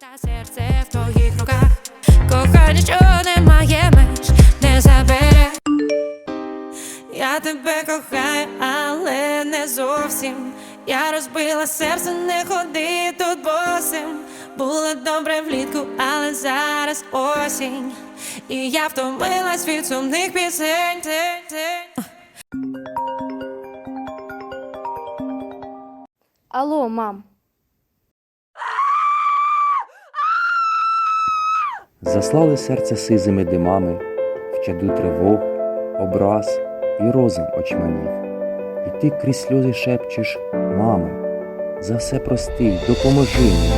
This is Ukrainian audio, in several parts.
Та серце в твоїх руках, кохання, що немає меж, не забере. Я тебе кохаю, але не зовсім. Я розбила серце, не ходи тут босим. Було добре влітку, але зараз осінь. І я втомилась від сумних пісень. Алло, мам. Заслали серце сизими димами, в чаду тривог, образ і розум очманів. І ти крізь сльози шепчеш, мамо, за все прости, допоможи мені.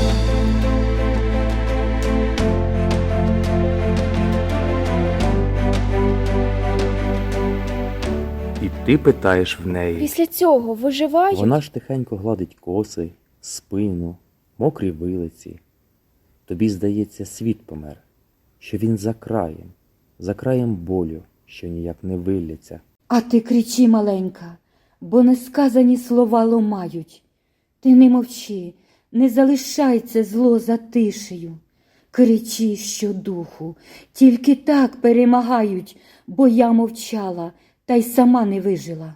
І ти питаєш в неї. Після цього виживають? Вона ж тихенько гладить коси, спину, мокрі вилиці. Тобі здається, світ помер, що він за краєм, за краєм болю, що ніяк не вилляться. А ти кричи, маленька, бо несказані слова ломають. Ти не мовчи, не залишай це зло за тишею. Кричи щодуху, тільки так перемагають, бо я мовчала та й сама не вижила.